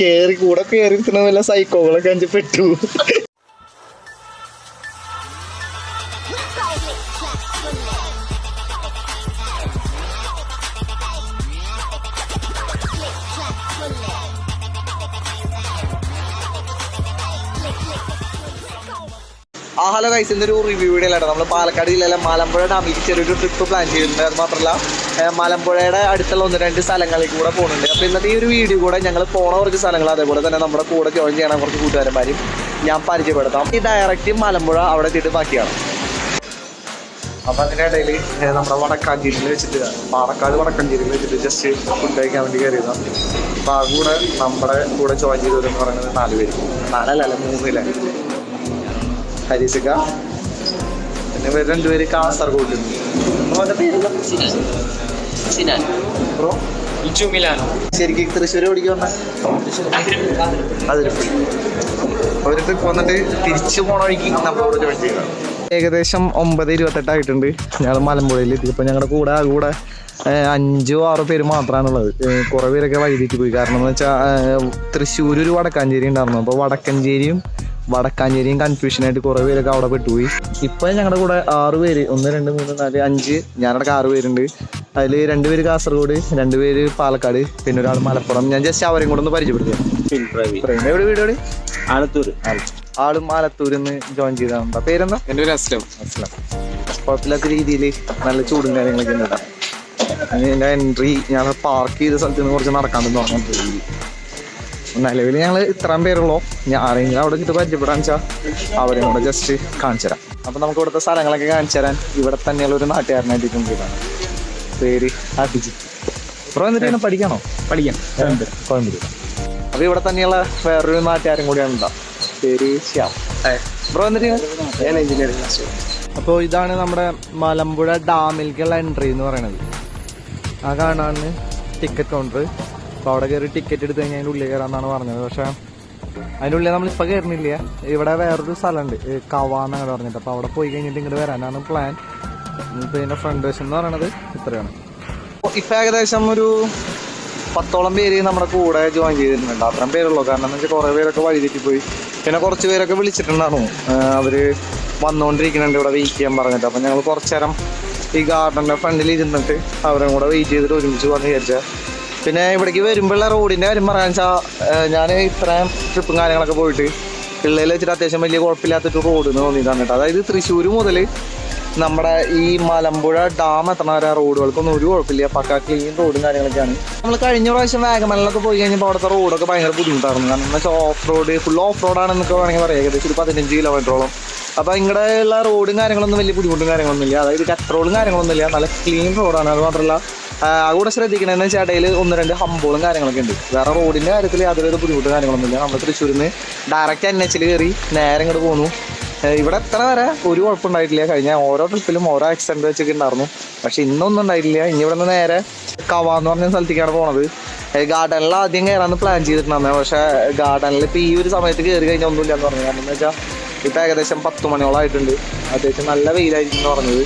കേറി കൂടെ കേറി വല്ല സൈക്കോകളൊക്കെ അഞ്ച് പെട്ടു. ആ ഹലോ ഗൈസ് ഇന്നൊരു റിവ്യൂ വീഡിയോ അല്ലാട്ടോ. നമ്മൾ പാലക്കാട് ജില്ലയിലെ മലമ്പുഴ ഡാമിലേക്ക് ചെറിയൊരു ട്രിപ്പ് പ്ലാൻ ചെയ്തിട്ടുണ്ട്. അത് മാത്രമല്ല മലമ്പുഴയുടെ അടുത്തുള്ള ഒന്ന് രണ്ട് സ്ഥലങ്ങളിൽ കൂടെ പോകുന്നുണ്ട്. അപ്പോൾ ഇന്നത്തെ ഈ ഒരു വീഡിയോ കൂടെ ഞങ്ങൾ പോണ കുറച്ച് സ്ഥലങ്ങൾ അതേപോലെ തന്നെ നമ്മുടെ കൂടെ ജോയിൻ ചെയ്യണ കുറച്ച് കൂട്ടുകാരന്മാരും ഞാൻ പരിചയപ്പെടുത്താം. ഈ ഡയറക്റ്റ് മലമ്പുഴ അവിടെ എത്തിയിട്ട് ബാക്കിയാണ്. അപ്പൊ അതിനിടയിൽ നമ്മുടെ വടക്കാഞ്ചേരിയിൽ വെച്ചിട്ട് പാലക്കാട് വടക്കാഞ്ചേരിയിൽ വെച്ചിട്ട് ജസ്റ്റ് ഫുഡ് കഴിക്കാൻ വേണ്ടി കയറിയതാണ് അപ്പൊ ആ കൂടെ നമ്മുടെ കൂടെ ജോയിൻ ചെയ്തവരെന്ന് പറയുന്നത് നാല് പേര്. നാലല്ല മൂന്നില്ലേ ഹരിസിക. പിന്നെ ഇവർ രണ്ടുപേര് കാസർഗോഡ് സിനാൻ. ബ്രോ? ഇച്ചു മിലാനോ. ശരിക്കും തൃശ്ശൂർ ഓടിക്ക് വന്ന? അതിരിപ്പി ഒരു ട്രിപ്പ് വന്നിട്ട് തിരിച്ചു പോണ വഴിക്ക് നമ്മളോട് ജോയിൻ ചെയ്യണം. ഏകദേശം ഒമ്പത് ഇരുപത്തെട്ടായിട്ടുണ്ട് ഞങ്ങൾ മലമ്പുഴയിൽ എത്തി. അപ്പോൾ ഞങ്ങളുടെ കൂടെ ആ കൂടെ അഞ്ചോ ആറോ പേര് മാത്രമാണുള്ളത് കുറേ പേരൊക്കെ വൈകിട്ട് പോയി. കാരണം എന്ന് വെച്ചാൽ തൃശ്ശൂർ ഒരു വടക്കാഞ്ചേരി ഉണ്ടായിരുന്നു. അപ്പോൾ വടക്കഞ്ചേരിയും വടക്കാഞ്ചേരിയും കൺഫ്യൂഷനായിട്ട് കുറേ പേരൊക്കെ അവിടെ പെട്ടുപോയി. ഇപ്പം ഞങ്ങളുടെ കൂടെ ആറ് പേര് ഒന്ന് രണ്ട് മൂന്ന് നാല് അഞ്ച് ഞാനടക്കം ആറ് പേരുണ്ട്. അതിൽ രണ്ടുപേര് കാസർഗോഡ് രണ്ടുപേര് പാലക്കാട് പിന്നെ ഒരാൾ മലപ്പുറം. ഞാൻ ജസ്റ്റ് അവരെയും കൂടെ ഒന്ന് പരിചയപ്പെടുത്തിയാണ്. എവിടെ വീട് എവിടെ? ആലത്തൂർ ആളും ആലത്തൂരിൽ നിന്ന് ജോയിൻ ചെയ്താണ് പേരെന്താ? എന്റെ പേര് അസ്ലം. അസ്ലം. കുഴപ്പമില്ലാത്ത രീതിയിൽ നല്ല ചൂടും കാര്യങ്ങളൊക്കെ ഉണ്ടാകും അതിന്റെ എൻട്രി ഞാൻ പാർക്ക് ചെയ്ത സ്ഥലത്ത് നിന്ന് കുറച്ച് നടക്കാൻ തോന്നുന്നു. നിലവിൽ ഞങ്ങൾ ഇത്രയും പേരുള്ളൂ. ഞാൻ ആരെങ്കിലും അവിടെ ഇട്ട് പരിചയപ്പെടാൻ വെച്ചാൽ അവരെയും കൂടെ ജസ്റ്റ് കാണിച്ചു തരാം. അപ്പം നമുക്ക് ഇവിടുത്തെ സ്ഥലങ്ങളൊക്കെ കാണിച്ചു തരാൻ ഇവിടെ തന്നെയുള്ള ഒരു നാട്ടുകാരനായിട്ട് പേര് അഭിജിത്ത്. ബ്രോ എന്നിട്ട് പഠിക്കാണോ? പഠിക്കാം. കോയമ്പത്തൂർ അപ്പൊ ഇവിടെ തന്നെയുള്ള വേറൊരു നാട്ടുകാരും കൂടിയാണ് പേര് ശ്യാം. ബ്രോ എന്നിട്ട് ഞാൻ എഞ്ചിനീയറിംഗ് അപ്പോൾ ഇതാണ് നമ്മുടെ മലമ്പുഴ ഡാമിലേക്കുള്ള എൻട്രി എന്ന് പറയുന്നത്. ആ കാണാണ് ടിക്കറ്റ് കൗണ്ടർ അപ്പോൾ അവിടെ കയറി ടിക്കറ്റ് എടുത്ത് കഴിഞ്ഞാൽ അതിന്റെ ഉള്ളിൽ കയറാമെന്നാണ് പറഞ്ഞത്. പക്ഷേ അതിന്റെ ഉള്ളിൽ നമ്മളിപ്പോൾ കയറുന്നില്ല. ഇവിടെ വേറൊരു സ്ഥലമുണ്ട്. കവ എന്നാണ് പറഞ്ഞിട്ട്. അപ്പോൾ അവിടെ പോയി കഴിഞ്ഞിട്ട് ഇങ്ങോട്ട് വരാനാണ് പ്ലാൻ ഇപ്പോൾ ഇതിന്റെ ഫ്രണ്ട് വശം എന്ന് പറയണത് ഇത്രയാണ്. ഇപ്പം ഏകദേശം ഒരു പത്തോളം പേര് നമ്മുടെ കൂടെ ജോയിൻ ചെയ്തിട്ടുണ്ട്. അത്രയും പേരുള്ളൂ. കാരണം എന്ന് വെച്ചാൽ കുറേ പേരൊക്കെ വഴിതെറ്റി പോയി പിന്നെ കുറച്ച് പേരൊക്കെ വിളിച്ചിട്ടുണ്ടായിരുന്നു. അവർ വന്നുകൊണ്ടിരിക്കുന്നുണ്ട് ഇവിടെ വെയിറ്റ് ചെയ്യാൻ പറഞ്ഞിട്ട്. അപ്പം ഞങ്ങൾ കുറച്ചേരം ഈ ഗാർഡന്റെ ഫ്രണ്ടിൽ ഇരുന്നിട്ട് അവരും കൂടെ വെയിറ്റ് ചെയ്തിട്ട് ഒരുമിച്ച് വന്ന് വിചാരിച്ച പിന്നെ ഇവിടേക്ക് വരുമ്പോഴുള്ള റോഡിന്റെ കാര്യം പറയാൻ വെച്ചാൽ ഞാൻ ഇത്രയും ട്രിപ്പും കാര്യങ്ങളൊക്കെ പോയിട്ട് പിള്ളേർ വെച്ചിട്ട് അത്യാവശ്യം വലിയ കുഴപ്പമില്ലാത്തൊരു റോഡ് എന്ന് തോന്നിയതാണ് കേട്ടോ. അതായത് തൃശ്ശൂർ മുതൽ നമ്മുടെ ഈ മലമ്പുഴ ഡാം എത്തണ വരെ റോഡുകൾക്കൊന്നും ഒരു കുഴപ്പമില്ല. പക്കാ ക്ലീൻ റോഡും കാര്യങ്ങളൊക്കെയാണ്. നമ്മൾ കഴിഞ്ഞ പ്രാവശ്യം വാഗമണിലൊക്കെ പോയി കഴിഞ്ഞപ്പോൾ അവിടുത്തെ റോഡൊക്കെ ഭയങ്കര ബുദ്ധിമുട്ടായിരുന്നു. കാരണം എന്ന് വെച്ചാൽ ഓഫ് റോഡ് ഫുൾ ഓഫ് റോഡാണെന്നൊക്കെ വേണമെങ്കിൽ പറയാം. ഏകദേശം ഒരു പതിനഞ്ച് കിലോമീറ്ററോളം അപ്പോൾ ഇങ്ങടെ ഉള്ള റോഡും കാര്യങ്ങളൊന്നും വലിയ ബുദ്ധിമുട്ടും കാര്യങ്ങളൊന്നും ഇല്ല അതായത് കട്രോളും കാര്യങ്ങളൊന്നും ഇല്ല നല്ല ക്ലീൻ റോഡാണ് അത് മാത്രമല്ല അതുകൂടെ ശ്രദ്ധിക്കണമെന്ന് വെച്ചാൽ ഇടയിൽ ഒന്ന് രണ്ട് ഹമ്പോളും കാര്യങ്ങളൊക്കെ ഉണ്ട്. വേറെ റോഡിന്റെ കാര്യത്തിൽ യാതൊരു ബുദ്ധിമുട്ടും കാര്യങ്ങളൊന്നുമില്ല. നമ്മൾ തൃശ്ശൂരിൽ നിന്ന് ഡയറക്റ്റ് എൻ എച്ചിൽ കയറി നേരെ ഇങ്ങോട്ട് പോന്നു. ഇവിടെ എത്ര വരെ? ഒരു കുഴപ്പമുണ്ടായിട്ടില്ല. കഴിഞ്ഞ ഓരോ ട്രിപ്പിലും ഓരോ ആക്സിഡന്റ് വെച്ചൊക്കെ ഉണ്ടായിരുന്നു. പക്ഷേ ഇന്നൊന്നും ഉണ്ടായിട്ടില്ല. ഇനി ഇവിടെ നിന്ന് നേരെ കവ എന്ന് പറഞ്ഞ സ്ഥലത്തേക്കാണ് പോണത്. ഗാർഡനിൽ ആദ്യം കയറാന്ന് പ്ലാൻ ചെയ്തിട്ടുണ്ടായിരുന്നു. പക്ഷേ ഗാർഡനിൽ ഇപ്പോൾ ഈ ഒരു സമയത്ത് കയറി കഴിഞ്ഞാൽ ഒന്നുമില്ല എന്ന് പറഞ്ഞു. കാരണം എന്ന് വെച്ചാൽ ഇപ്പോൾ ഏകദേശം പത്ത് മണിയോളം ആയിട്ടുണ്ട്. അത്യാവശ്യം നല്ല വെയിലായിരിക്കും എന്ന് പറഞ്ഞത്.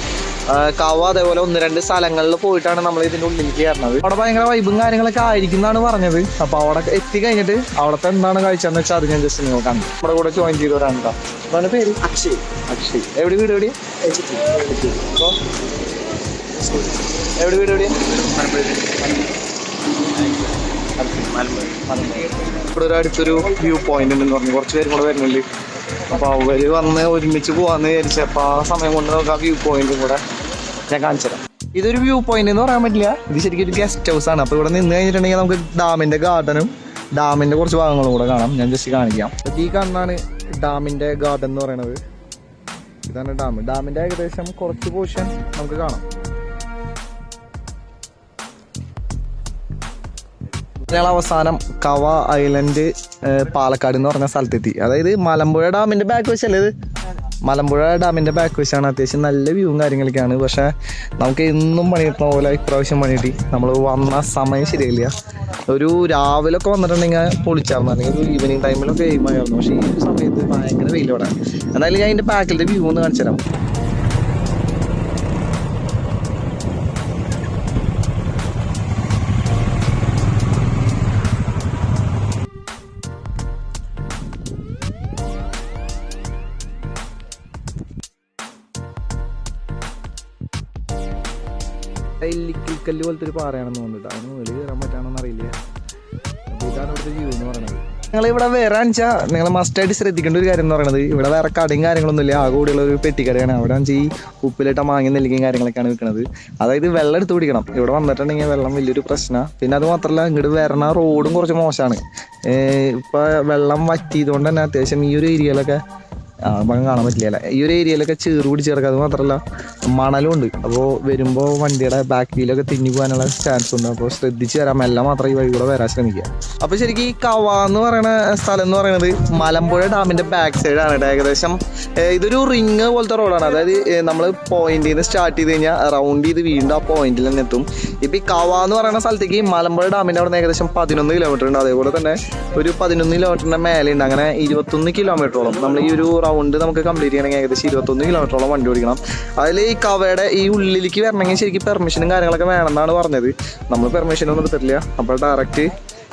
കവ അതേപോലെ ഒന്ന് രണ്ട് സ്ഥലങ്ങളിൽ പോയിട്ടാണ് നമ്മൾ ഇതിന്റെ ഉള്ളിലേക്ക് കയറുന്നത്. അവിടെ ഭയങ്കര വൈബും കാര്യങ്ങളൊക്കെ ആയിരിക്കും എന്നാണ് പറഞ്ഞത്. അപ്പൊ അവിടെ എത്തി കഴിഞ്ഞിട്ട് അവിടത്തെ എന്താണ് കാഴ്ച എന്ന് വെച്ചാൽ അത് ഞാൻ ജസ്റ്റ് നോക്കാം കണ്ടു നമ്മുടെ കൂടെ ജോയിൻ ചെയ്തവരാണ് അതാണ് പേര്? അക്ഷയ്. അക്ഷയ്. എവിടെ വീട് എവിടെ എവിടെ വീട് എവിടെ ഇവിടെ ഒരു അടുത്തൊരു വ്യൂ പോയിന്റ് ഉണ്ടെന്ന് പറഞ്ഞു. കുറച്ച് പേരും കൂടെ വരുന്നുണ്ട്. അപ്പൊ അവർ വന്ന് ഒരുമിച്ച് പോവാന്ന് വിചാരിച്ചപ്പോ ആ സമയം കൊണ്ട് നമുക്ക് ആ വ്യൂ പോയിന്റും കൂടെ ഞാൻ കാണിച്ചു തരാം. ഇതൊരു വ്യൂ പോയിന്റ് എന്ന് പറയാൻ പറ്റില്ല. ഇത് ശരിക്കും ഒരു ഗസ്റ്റ് ഹൗസ് ആണ്. അപ്പൊ ഇവിടെ നിന്ന് കഴിഞ്ഞിട്ടുണ്ടെങ്കിൽ നമുക്ക് ഡാമിന്റെ ഗാർഡനും ഡാമിന്റെ കുറച്ച് ഭാഗങ്ങളും കൂടെ കാണാം. ഞാൻ ജസ്റ്റ് കാണിക്കാം. ഈ കാണുന്നതാണ് ഡാമിന്റെ ഗാർഡൻ എന്ന് പറയുന്നത് ഇതാണ് ഡാം. ഡാമിന്റെ ഏകദേശം കുറച്ച് പോർഷൻ നമുക്ക് കാണാം. അവസാനം കവ ഐലൻഡ് പാലക്കാട് എന്ന് പറഞ്ഞ സ്ഥലത്തെത്തി. അതായത് മലമ്പുഴ ഡാമിന്റെ ബാക്ക് വശല്ലേ ഇത്? മലമ്പുഴ ഡാമിന്റെ ബാക്ക് വശമാണ് അത്യാവശ്യം നല്ല വ്യൂവും കാര്യങ്ങളൊക്കെയാണ്. പക്ഷേ നമുക്ക് എന്നും പണിയെടുക്കുന്ന പോലെ ഇപ്രാവശ്യം പണിയിട്ട് നമ്മൾ വന്ന സമയം ശരിയല്ല ഒരു രാവിലെ ഒക്കെ വന്നിട്ടുണ്ടെങ്കിൽ പൊളിച്ചായിരുന്നു. അല്ലെങ്കിൽ ഒരു ഈവനിങ് ടൈമിലൊക്കെ എയിമായിരുന്നു പക്ഷേ ഈ ഒരു സമയത്ത് ഭയങ്കര വെയിലോടാണ് എന്നാലും ഞാൻ അതിന്റെ ബാക്കിലത്തെ വ്യൂ ഒന്ന് കാണിച്ചു തരാം ഇല്ലിക്കൽ പോലത്തെ ഒരു പാറയാണെന്ന് തോന്നുന്നുണ്ട്. അതിന് മുകളിൽ കയറാൻ പറ്റാണെന്ന് അറിയില്ല. അപ്പോൾ ഇതാണ് ഇവിടുത്തെ വ്യൂ എന്ന് പറയുന്നത്. നിങ്ങൾ ഇവിടെ വേറെ വെച്ചാൽ നിങ്ങൾ മസ്റ്റായിട്ട് ശ്രദ്ധിക്കേണ്ട ഒരു കാര്യം എന്ന് പറയുന്നത് ഇവിടെ വേറെ കടയും കാര്യങ്ങളൊന്നും ഇല്ല. ആകെ കൂടിയുള്ള ഒരു പെട്ടിക്കടയാണ്. അവിടെ വെച്ചാൽ ഈ ഉപ്പിലിട്ട മാങ്ങി നെല്ലിക്കയും കാര്യങ്ങളൊക്കെയാണ് വിൽക്കുന്നത് അതായത് വെള്ളം എടുത്ത് കുടിക്കണം. ഇവിടെ വന്നിട്ടുണ്ടെങ്കിൽ വെള്ളം വലിയൊരു പ്രശ്നമാണ് പിന്നെ അത് മാത്രമല്ല ഇങ്ങോട്ട് വരണ റോഡും കുറച്ച് മോശമാണ് ഇപ്പം വെള്ളം വറ്റിയതുകൊണ്ട് തന്നെ അത്യാവശ്യം ഈ ഒരു ഏരിയയിലൊക്കെ ഭാഗം കാണാൻ പറ്റില്ല. ഈ ഒരു ഏരിയയിലൊക്കെ ചേറ് പിടിച്ച് കിടക്കുക അത് മാത്രമല്ല മണലും ഉണ്ട് അപ്പോൾ വരുമ്പോൾ വണ്ടിയുടെ ബാക്ക് വീലൊക്കെ തിന്നി പോകാനുള്ള ചാൻസ് ഉണ്ട്. അപ്പോൾ ശ്രദ്ധിച്ച് വരാം. എല്ലാം മാത്രം ഈ വഴി കൂടെ വരാൻ ശ്രമിക്കുക. അപ്പോൾ ശരിക്കും ഈ കവ എന്ന് പറയുന്ന സ്ഥലം എന്ന് പറയുന്നത് മലമ്പുഴ ഡാമിന്റെ ബാക്ക് സൈഡാണ് കേട്ടോ. ഏകദേശം ഇതൊരു റിങ് പോലത്തെ റോഡാണ് അതായത് നമ്മൾ പോയിന്റിൽ നിന്ന് സ്റ്റാർട്ട് ചെയ്ത് കഴിഞ്ഞാൽ റൗണ്ട് ചെയ്ത് വീണ്ടും ആ പോയിന്റിൽ തന്നെ എത്തും. ഇപ്പം ഈ കവ എന്ന് പറയുന്ന സ്ഥലത്തേക്ക് മലമ്പുഴ ഡാമിന്റെ അവിടെ ഏകദേശം പതിനൊന്ന് കിലോമീറ്റർ ഉണ്ട്. അതേപോലെ തന്നെ ഒരു പതിനൊന്ന് കിലോമീറ്ററിന്റെ മേലെ ഉണ്ട്. അങ്ങനെ ഇരുപത്തൊന്ന് കിലോമീറ്ററോളം നമ്മൾ ഈ ഒരു റൗണ്ട് നമുക്ക് കംപ്ലീറ്റ് ചെയ്യണമെങ്കിൽ ഏകദേശം ഇരുപത്തൊന്ന് കിലോമീറ്ററോളം വണ്ടി ഓടിക്കണം. അതിൽ ഈ കവയുടെ ഈ ഉള്ളിലേക്ക് വരണമെങ്കിൽ ശരിക്കും പെർമിഷനും കാര്യങ്ങളൊക്കെ വേണമെന്നാണ് പറഞ്ഞത്. നമ്മൾ പെർമിഷനൊന്നും എടുത്തിട്ടില്ല. അപ്പോൾ ഡയറക്റ്റ്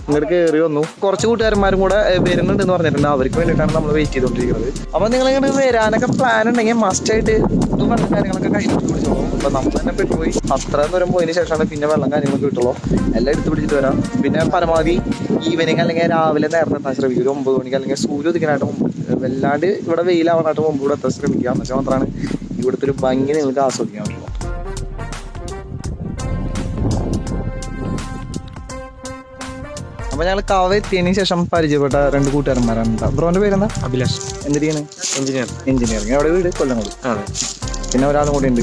ഇങ്ങോട്ട് കയറി വന്നു. കുറച്ച് കൂട്ടുകാരന്മാരും കൂടെ വരുന്നുണ്ട് എന്ന് പറഞ്ഞിട്ടുണ്ട്. അവർക്ക് വേണ്ടിയിട്ടാണ് നമ്മൾ വെയിറ്റ് ചെയ്തുകൊണ്ടിരിക്കുന്നത് അപ്പോൾ നിങ്ങൾ ഇങ്ങോട്ട് വരാനൊക്കെ പ്ലാൻ ഉണ്ടെങ്കിൽ മസ്റ്റ് ആയിട്ട് ഇതും വെള്ളം കാര്യങ്ങളൊക്കെ കഴിഞ്ഞിട്ട് പിടിച്ചോളൂ അപ്പോൾ നമ്മൾ തന്നെ പെട്ടുപോയി. അത്ര ദൂരം പോയതിന് ശേഷമാണ് പിന്നെ വെള്ളം കാര്യങ്ങളൊക്കെ കിട്ടുള്ളൂ. എല്ലാം എടുത്ത് പിടിച്ചിട്ട് വരാം. പിന്നെ പരമാവധി ഈവനിങ് അല്ലെങ്കിൽ രാവിലെ നേരത്തെ എത്താൻ ശ്രമിക്കും ഒരു ഒമ്പത് മണിക്ക് അല്ലെങ്കിൽ സൂര്യ ഉദിക്കാനായിട്ട് മുമ്പ് വല്ലാണ്ട് ഇവിടെ വെയിലാവാനായിട്ട് മുമ്പ് ഇവിടെ എത്താൻ ശ്രമിക്കുക. എന്നുവെച്ചാൽ മാത്രമാണ് ഇവിടുത്തെ ഒരു ഭംഗി നിങ്ങൾക്ക് ആസ്വദിക്കാൻ പറ്റുള്ളൂ. അപ്പൊ ഞങ്ങൾ കവ എത്തിയതിന് ശേഷം പരിചയപ്പെട്ട രണ്ട് കൂട്ടുകാരന്മാരാണ് ട്ടോ. ബ്രോന്റെ പേരെന്താ? അഭിലാഷ്. എന്തിനാണ് എഞ്ചിനീയർ. എഞ്ചിനീയറിംഗ്. അവിടെ വീട്? കൊല്ലംകോട് അതെ പിന്നെ ഒരാളും കൂടി ഉണ്ട്.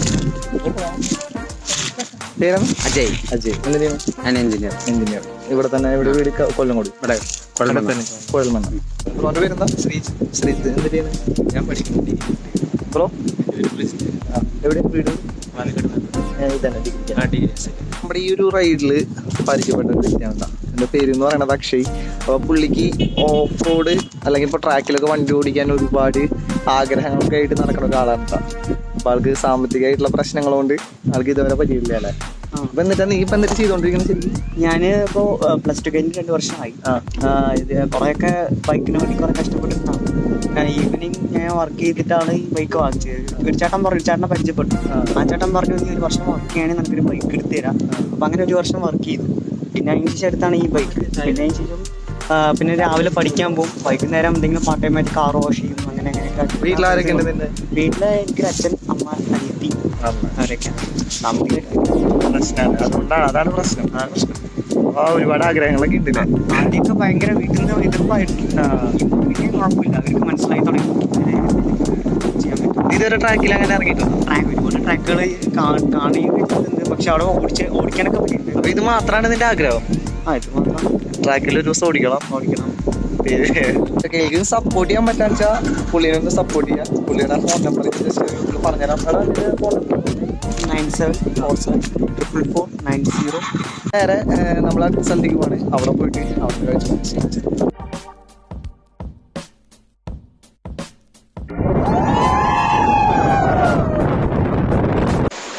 പേരാണ് അജയ്. അജയ്. എന്തിനാണ് ഞാൻ എഞ്ചിനീയർ. എഞ്ചിനീയർ. ഇവിടെ തന്നെ ഇവിടെ വീട് കൊല്ലം കൊല്ലംകോട് ഇവിടെ കൊല്ലം കുഴൽമണ്ണ ബ്രോന്റെ പേരെന്താ? ശ്രീജ് ശ്രീജ് എന്തിനാണ് ഞാൻ പഠിക്കുന്നു ബ്രോ? എവിടെ? വീട്? നമ്മുടെ ഈ ഒരു റൈഡിൽ പരിചയപ്പെട്ട വ്യക്തിയാണ് ട്ടോ. പേര് എന്ന് പറയുന്നത് അക്ഷയ്. അപ്പൊ പുള്ളിക്ക് ഓഫ് റോഡ് അല്ലെങ്കിൽ ഇപ്പൊ ട്രാക്കിലൊക്കെ വണ്ടി ഓടിക്കാൻ ഒരുപാട് ആഗ്രഹങ്ങളൊക്കെ ആയിട്ട് നടക്കുന്ന ഒരാളാണ് അപ്പൊ ആൾക്ക് സാമ്പത്തികമായിട്ടുള്ള പ്രശ്നങ്ങളുകൊണ്ട് ആൾക്ക് ഇതുവരെ പറ്റിയില്ല അല്ലേ? അപ്പൊ എന്നിട്ടാ നീ ഇപ്പൊ എന്നിട്ട് ചെയ്തോണ്ടിരിക്കുന്നത് ഞാൻ ഇപ്പോ പ്ലസ് ടു കഴിഞ്ഞ് രണ്ട് വർഷമായി. ഇത് കുറേയൊക്കെ ബൈക്കിന് വേണ്ടി കുറെ കഷ്ടപ്പെട്ടിട്ടാണ് ഈവനിങ് ഞാൻ വർക്ക് ചെയ്തിട്ടാണ് ഈ ബൈക്ക് വാങ്ങിച്ചത്. ഒരു ചേട്ടൻ പറഞ്ഞു ചേട്ടനെ പരിചയപ്പെട്ടു. ആ. ചേട്ടൻ പറഞ്ഞു നീ ഒരു വർഷം വർക്ക് ചെയ്യുകയാണെങ്കിൽ നമുക്കൊരു ബൈക്ക് എടുത്തു തരാം. അപ്പൊ അങ്ങനെ ഒരു വർഷം വർക്ക് ചെയ്തു. പിന്നെ അതിന് ശേഷം എടുത്താണ് ഈ ബൈക്ക് പിന്നെ അതിന് ശേഷം പിന്നെ രാവിലെ പഠിക്കാൻ പോകും. വൈകുന്നേരം എന്തെങ്കിലും പാർട്ട് ടൈം ആയിട്ട് കാർ വാഷ് ചെയ്യും അങ്ങനെ അങ്ങനെയൊക്കെ വീട്ടിലെ എനിക്ക് അച്ഛൻ അമ്മ അനിയത്തി. അവരൊക്കെ നമുക്ക് പ്രശ്നമാണ് അതുകൊണ്ടാണ് അതാണ് പ്രശ്നം. അതാണ് പ്രശ്നം. ആ ഒരുപാട് ആഗ്രഹങ്ങളൊക്കെ ഉണ്ട്? ആദ്യമൊക്കെ ഭയങ്കര വീട്ടിൽ നിന്ന് എതിർപ്പായിട്ടില്ല ഇപ്പൊ പിന്നെ കുഴപ്പമില്ല. അവർക്ക് മനസ്സിലായി തുടങ്ങി. ഇതൊരു ഇതുവരെ ട്രാക്കിൽ അങ്ങനെ ഇറങ്ങിയിട്ടുണ്ട്? ട്രാക്ക് ഒരുപാട് ട്രാക്കുകൾ കാണുകയും പക്ഷെ അവിടെ ഓടിച്ച് ഓടിക്കാനൊക്കെ പറ്റിയിട്ടുണ്ട് അപ്പൊ ഇത് മാത്രമാണ് ഇതിന്റെ ആഗ്രഹം? ആ ഇത് മാത്രം. ട്രാക്കിൽ ഒരു ദിവസം ഓടിക്കണം. ഓടിക്കണം. കേൾക്കും സപ്പോർട്ട് ചെയ്യാൻ പറ്റാന്ന് വെച്ചാൽ പുള്ളിനെ ഒന്ന് സപ്പോർട്ട് ചെയ്യാം. പുള്ളിയുടെ ഫോൺ നമ്പർ ജസ്റ്റ് പറഞ്ഞുതരാം. എടാ, phone number nine seven four seven triple four nine zero നേരെ നമ്മൾ ആ സ്ഥലത്തേക്ക് പോകണേ അവിടെ പോയിട്ട് അവിടെ കഴിച്ചു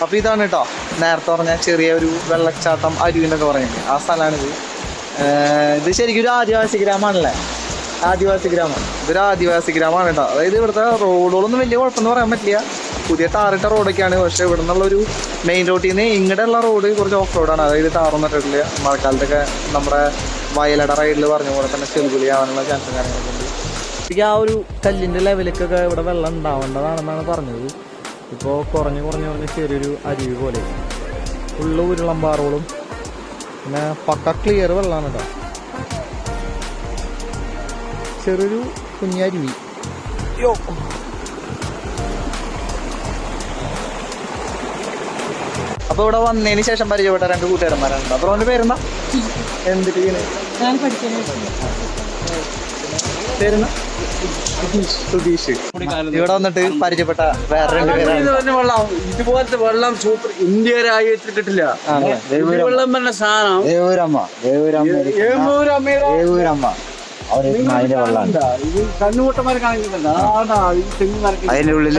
അപ്പൊ ഇതാണ് കേട്ടോ നേരത്തെ പറഞ്ഞ ചെറിയ ഒരു വെള്ളച്ചാട്ടം അരുവിന്നൊക്കെ പറയുന്നത്. ആ സ്ഥലമാണിത്. ഇത് ശരിക്കും ഒരു ആദിവാസി ഗ്രാമമാണല്ലേ? ആദിവാസി ഗ്രാമം. ഇതൊരു ആദിവാസി ഗ്രാമമാണ് കേട്ടോ. അതായത് ഇവിടുത്തെ റോഡുകളൊന്നും വലിയ കുഴപ്പമെന്ന് പറയാൻ പറ്റില്ല. പുതിയ ടാറിട്ട റോഡൊക്കെയാണ്. പക്ഷെ ഇവിടെ നിന്നുള്ളൊരു മെയിൻ റോഡിൽ നിന്ന് ഇങ്ങോട്ടുള്ള റോഡ് കുറച്ച് ഓഫ് റോഡാണ് അതായത് ടാറൊന്നും ഇട്ടിട്ടില്ല. മഴക്കാലത്തൊക്കെ നമ്മുടെ വയലട റൈഡിൽ പറഞ്ഞ പോലെ തന്നെ ചെറുകുലി ആവാനുള്ള ചാൻസും കാര്യങ്ങളൊക്കെ ഉണ്ട്. ആ ഒരു കല്ലിന്റെ ലെവലിലേക്കൊക്കെ ഇവിടെ വെള്ളം ഉണ്ടാവേണ്ടതാണെന്നാണ് പറഞ്ഞത്. ഇപ്പോൾ കുറഞ്ഞ് കുറഞ്ഞ് കുറഞ്ഞ് ചെറിയൊരു അരുവി പോലെ. ഫുള്ള് ഉരുളമ്പാറുകളും പിന്നെ പക്ക ക്ലിയർ വെള്ളമാണ് കേട്ടോ. ചെറിയൊരു കുഞ്ഞരുവി. യോ. അപ്പൊ ഇവിടെ വന്നതിന് ശേഷം പരിചയപ്പെട്ട രണ്ട് കൂട്ടുകാരന്മാരാണ് അപ്പൊ അവന്റെ എന്തിട്ട് സുധീഷ്. ഇവിടെ വന്നിട്ട് പരിചയപ്പെട്ട വേറെ രണ്ട് പേരാണ്. ഇതുപോലത്തെ വെള്ളം സൂപ്പർ ഇന്ത്യ രാജ്യത്തിൽ കിട്ടില്ല വെള്ളം പറഞ്ഞ സാധനം. ദേവൂരമ്മ. ദേവൂരമ്മ ദേവൂരമ്മ. അതിന്റെ ഉള്ളിൽ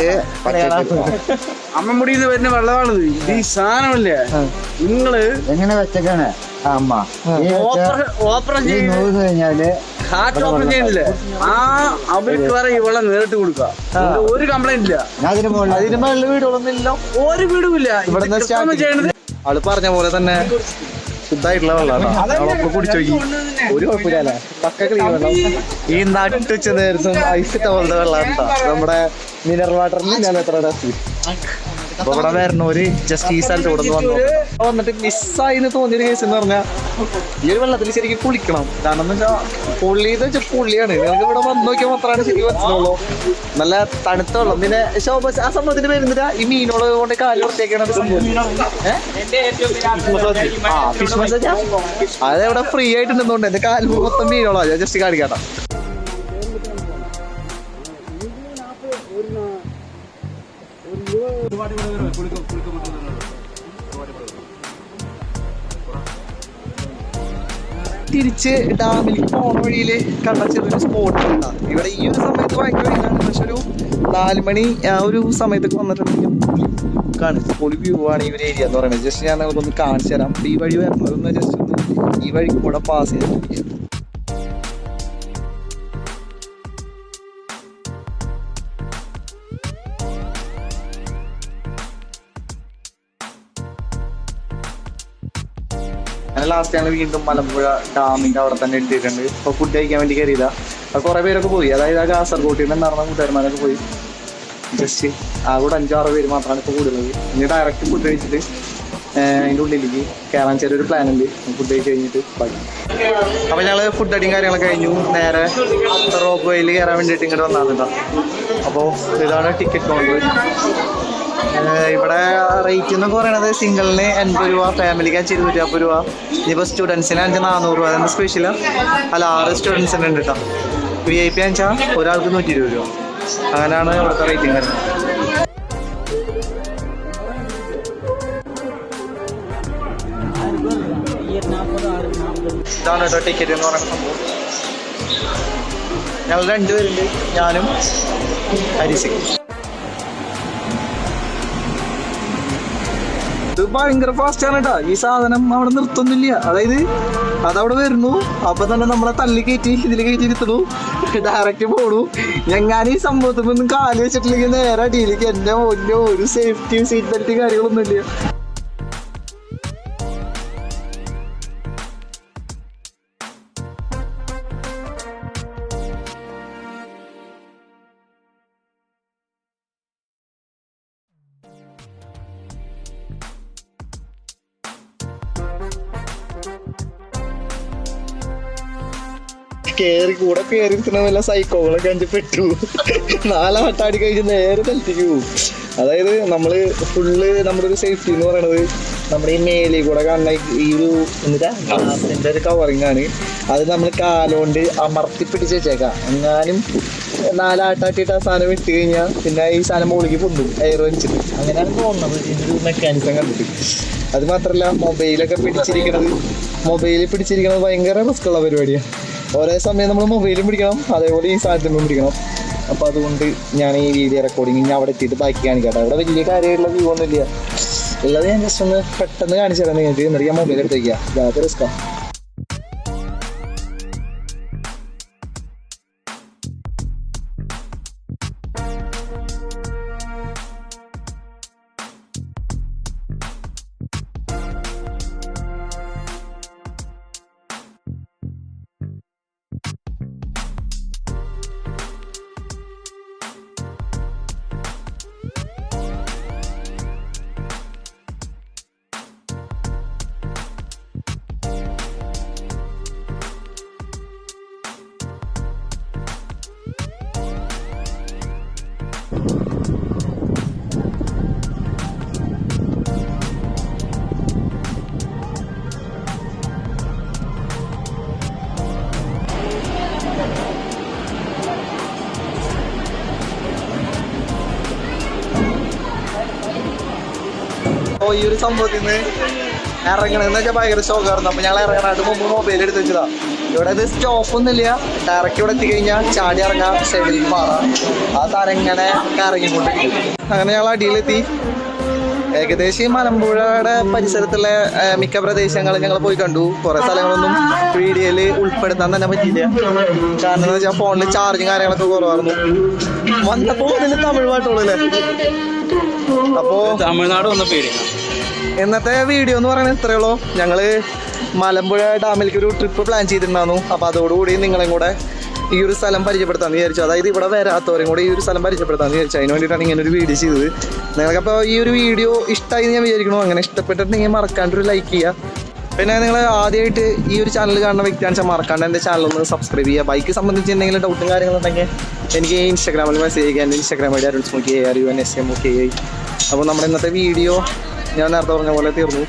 അമ്മമുടിയിൽ നിന്ന് വരുന്ന വെള്ളമാണിത് ഈ സാധനമല്ലേ? നിങ്ങൾ എങ്ങനെ വെച്ചേക്കാണ്? അമ്മ. ഓപ്പറേഷൻ ചെയ്ത് കഴിഞ്ഞാൽ ഹാർട്ട് ഓപ്പറേഷൻ ചെയ്യുന്നില്ലേ? ആ അവർക്ക് വരെ ഈ വെള്ളം നേരിട്ട് കൊടുക്ക ഒരു കംപ്ലൈന്റ് ഇല്ല. ഞാൻ അതിന് മുകളിൽ അതിന് മേളിൽ വീടുകളൊന്നും ഒരു വീടും ഇല്ല. ഇവിടെ ചെയ്യണത് ആൾ പറഞ്ഞ പോലെ തന്നെ ശുദ്ധമായിട്ടുള്ള വെള്ളമാണ് നമ്മളൊക്കെ കുടിച്ചു നോക്കി. ഒരു കുഴപ്പമില്ല പക്ക ക്ലീൻ വെള്ളം ഈ നട്ടുച്ച നേരത്തും ഐസ് ഇട്ട പോലത്തെ വെള്ളം നമ്മുടെ മിനറൽ വാട്ടറിന് ഞാൻ എത്ര ടേസ്റ്റ് അപ്പൊ ഇവിടെ വരണോര് ജസ്റ്റ് ഈ സ്ഥലത്ത് ഇവിടെ വന്നു. വന്നിട്ട് മിസ്സായിന്ന് തോന്നിയൊരു കേസ് എന്ന് പറഞ്ഞാൽ ഈ ഒരു വെള്ളത്തിൽ ശരിക്കും കുളിക്കണം. കാരണം എന്ന് വെച്ചാൽ പുള്ളി എന്ന് വെച്ചാൽ പുള്ളിയാണ്. നിങ്ങൾക്ക് ഇവിടെ വന്നു നോക്കിയാൽ മാത്രമാണ് ശരിക്കും മനസ്സിലാവുള്ളൂ. നല്ല തണുത്ത വെള്ളം. പിന്നെ ശോഭ ആ സംഭവത്തിന് വരുന്നില്ല ഈ മീനുകൾ കൊണ്ട് കാൽ വൃത്തിയാക്കണ സംഭവം. ആ ഫിഷ് മസാജ് അത് ഇവിടെ ഫ്രീ ആയിട്ടുണ്ടെന്നുണ്ട്. എന്റെ കാൽ മൊത്തം മീനുകളാ ഞാൻ ജസ്റ്റ് കാണിക്കാട്ടാ. തിരിച്ച് ഡാമിലേക്ക് പോണ വഴിയിൽ കണ്ട ചെറിയൊരു സ്പോട്ട് ഉണ്ടാകും ഇവിടെ ഈ ഒരു സമയത്ത് ഭയങ്കര വെയിലാണ്. പക്ഷെ ഒരു നാല് മണി ആ ഒരു സമയത്തൊക്കെ വന്നിട്ടുണ്ടെങ്കിൽ കാണും. പൊളി വ്യൂ ആണ് ഈ ഒരു ഏരിയ എന്ന് പറയുന്നത്. ജസ്റ്റ് ഞാൻ ഒന്ന് കാണിച്ചു തരാം. ഈ വഴി വരുന്നതെന്ന് ജസ്റ്റ് ഒന്ന് ഈ വഴിക്ക് കൂടെ പാസ് ചെയ്തിട്ട് അങ്ങനെ ലാസ്റ്റ് ഞങ്ങൾ വീണ്ടും മലമ്പുഴ ഡാമിന്റെ അവിടെ തന്നെ ഇട്ടിട്ടുണ്ട് ഇപ്പോൾ ഫുഡ് കഴിക്കാൻ വേണ്ടി കയറിയതാ അപ്പൊ കുറെ പേരൊക്കെ പോയി. അതായത് ആ കാസർഗോട്ടിൽ നിന്ന് നടന്ന കൂട്ടുകാരന്മാരൊക്കെ പോയി. ജസ്റ്റ് ആ കൂടെ അഞ്ചാറ് പേര് മാത്രമാണ് ഇപ്പൊ കൂടുന്നത്. ഇനി ഡയറക്റ്റ് ഫുഡ് കഴിച്ചിട്ട് അതിന്റെ ഉള്ളിലേക്ക് കയറാൻ ചെറിയൊരു പ്ലാൻ ഉണ്ട്. ഫുഡ് കഴിച്ച് കഴിഞ്ഞിട്ട് ബാക്കി അപ്പൊ ഞങ്ങൾ ഫുഡ് അടിയും കാര്യങ്ങളൊക്കെ കഴിഞ്ഞു. നേരെ റോപ്പ് വേയിൽ കയറാൻ വേണ്ടിയിട്ട് ഇങ്ങോട്ട് കേട്ടോ. അപ്പോൾ ഇതാണ് ടിക്കറ്റ് കൗണ്ടർ ഇവിടെ റേറ്റ് എന്നൊക്കെ പറയണത് സിംഗിളിന് എൺപത് രൂപ ഫാമിലിക്ക് അഞ്ച് ഇരുന്നൂറ്റി അമ്പത് രൂപ. ഇനിയിപ്പോൾ സ്റ്റുഡൻസിന് അഞ്ച് നാനൂറ് രൂപ. അതെന്താ സ്പെഷ്യൽ അല്ല ആറ് സ്റ്റുഡൻസിന് ഉണ്ട് കേട്ടോ വി ഐ പി അഞ്ചാ? ഒരാൾക്ക് നൂറ്റി ഇരുപത് രൂപ. അങ്ങനെയാണ് ഇവിടുത്തെ റേറ്റിംഗ് വരുന്നത്. ഇതാണ് കേട്ടോ ടിക്കറ്റ് എന്ന് പറയുന്ന സംഭവം. ഞങ്ങൾ രണ്ടുപേരുണ്ട്. ഞാനും ഹരിസിംഗ് ഇത് ഭയങ്കര ഫാസ്റ്റ് ആണ് കേട്ടോ ഈ സാധനം അവിടെ നിർത്തുന്നില്ല. അതായത് അതവിടെ വരുന്നു. അപ്പൊ തന്നെ നമ്മളെ തള്ളി കയറ്റി ഇതിൽ കയറ്റി ഇരുത്തുന്നു. ഡയറക്റ്റ് പോണു. ഞാൻ ഈ സംഭവത്തിൽ ഒന്നും കാൽ വെച്ചിട്ടില്ലെങ്കിൽ നേരെ അടിയിലേക്ക് എന്റെ മുന്നേ ഒരു സേഫ്റ്റി സീറ്റ് ബെൽറ്റ് കാര്യങ്ങളൊന്നും കേറി കൂടെ കേറി വല്ല സൈക്കോകളൊക്കെ അഞ്ച് പെട്ടു. നാലാം വട്ടാടി കഴിഞ്ഞ് നേരെ തലത്തേക്ക് അതായത് നമ്മൾ ഫുള്ള് നമ്മുടെ ഒരു സേഫ്റ്റി എന്ന് പറയണത് നമ്മുടെ ഈ മേലി കൂടെ കാണുന്ന ഈ ഒരു എന്താ ഒരു കവറിങ് ആണ്. അത് നമ്മൾ കാലുകൊണ്ട് അമർത്തി പിടിച്ച് വെച്ചേക്കാം. എങ്ങാനും നാലാട്ടാട്ടിട്ട് ആ സാധനം വിട്ട് കഴിഞ്ഞാൽ പിന്നെ ഈ സാധനം മുകളിലേക്ക് പൊന്തും എയർ വലിച്ചിട്ട്. അങ്ങനെയാണ് തോന്നുന്നത്. ഇതിന്റെ ഒരു മെക്കാനിസം കണ്ടിട്ട്. അത് മാത്രല്ല മൊബൈലൊക്കെ പിടിച്ചിരിക്കണത് മൊബൈലിൽ പിടിച്ചിരിക്കണത് ഭയങ്കര റിസ്ക്കുള്ള പരിപാടിയാണ് ഒരേ സമയം നമ്മൾ മൊബൈലും പിടിക്കണം അതേപോലെ ഈ സാധനത്തിനും പിടിക്കണം. അപ്പൊ അതുകൊണ്ട് ഞാൻ ഈ വീഡിയോ റെക്കോർഡിങ് ഞാൻ അവിടെ എത്തിയിട്ട് ബാക്കി കാണിക്കട്ടെ. അവിടെ വലിയ കാര്യമായിട്ടുള്ള വ്യൂ ഒന്നുമില്ല. ഉള്ളത് ഞാൻ ജസ്റ്റ് ഒന്ന് പെട്ടെന്ന് കാണിച്ചു തരാം നിങ്ങൾക്ക്. എന്നിട്ട് ഞാൻ മൊബൈൽ എടുത്തേക്കാം. വയ്ക്കുക ഇതാകെ സംഭവത്തിൽ നിന്ന് ഇറങ്ങണമെന്ന് വെച്ചാൽ ഭയങ്കര ഷോക്കായിരുന്നു അപ്പോൾ ഞങ്ങൾ ഇറങ്ങാനായിട്ട് മുമ്പ് മൊബൈൽ എടുത്ത് വെച്ചതാ. ഇവിടെ ഇത് സ്റ്റോപ്പ് ഒന്നുമില്ല. ഡയറക്റ്റ് ഇവിടെ എത്തിക്കഴിഞ്ഞാൽ ചാടി ഇറങ്ങാം സൈഡിലേക്ക് മാറാം. ആ സാധനം ഇങ്ങനെ ഇറങ്ങിക്കൊണ്ടിരിക്കും അങ്ങനെ ഞങ്ങൾ അടിയിലെത്തി. ഏകദേശം ഈ മലമ്പുഴയുടെ പരിസരത്തുള്ള മിക്ക പ്രദേശങ്ങളും ഞങ്ങൾ പോയി കണ്ടു. കുറേ സ്ഥലങ്ങളൊന്നും വീഡിയോയിൽ ഉൾപ്പെടുത്താൻ തന്നെ പറ്റിയില്ല. കാരണം എന്ന് വെച്ചാൽ ഫോണിൽ ചാർജും കാര്യങ്ങളൊക്കെ കുറവായിരുന്നു. വന്നപ്പോൾ ഇതിൽ തമിഴ് പാട്ടുള്ളൂ അല്ലേ അപ്പോ തമിഴ്നാട് വന്ന പേര്. ഇന്നത്തെ വീഡിയോ എന്ന് പറയുന്നത് ഇത്രയേ ഉള്ളൂ. ഞങ്ങൾ മലമ്പുഴ ഡാമിലേക്ക് ഒരു ട്രിപ്പ് പ്ലാൻ ചെയ്തിട്ടുണ്ടായിരുന്നു. അപ്പൊ അതോടുകൂടി നിങ്ങളെയും കൂടെ ഈ ഒരു സ്ഥലം പരിചയപ്പെടുത്താന്ന് വിചാരിച്ചു. അതായത് ഇവിടെ വരാത്തവരും കൂടെ ഈ ഒരു സ്ഥലം പരിചയപ്പെടുത്താന്ന് വിചാരിച്ചു. അതിന് വേണ്ടിയിട്ടാണ് ഇങ്ങനെ ഒരു വീഡിയോ ചെയ്തത്. നിങ്ങൾക്കപ്പോൾ ഈ ഒരു വീഡിയോ ഇഷ്ടമായി ഞാൻ വിചാരിക്കണു. അങ്ങനെ ഇഷ്ടപ്പെട്ടിട്ടുണ്ടെങ്കിൽ മറക്കാണ്ട് ഒരു ലൈക്ക് ചെയ്യുക. പിന്നെ നിങ്ങൾ ആദ്യമായിട്ട് ഈ ഒരു ചാനൽ കാണുന്ന വ്യക്തിയാണെന്ന് വെച്ചാൽ മറക്കാണ്ട് എന്റെ ചാനൽ ഒന്ന് സബ്സ്ക്രൈബ് ചെയ്യുക. ബൈക്ക് സംബന്ധിച്ച് എന്തെങ്കിലും ഡൗട്ടും കാര്യങ്ങളുണ്ടെങ്കിൽ എനിക്ക് ഇൻസ്റ്റാഗ്രാമിൽ മെസ്സേജ് ചെയ്യുക എന്റെ Instagram ID Arun smoky R U N S M ഒക്കെ അപ്പോൾ നമ്മുടെ ഇന്നത്തെ വീഡിയോ ഞാൻ നേരത്തെ പറഞ്ഞ പോലെ തീർന്നു.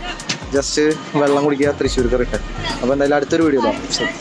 ജസ്റ്റ് വെള്ളം കുടിക്കുക തൃശ്ശൂർ റിട്ടേൺ അപ്പോൾ എന്തായാലും അടുത്തൊരു വീഡിയോ ശരി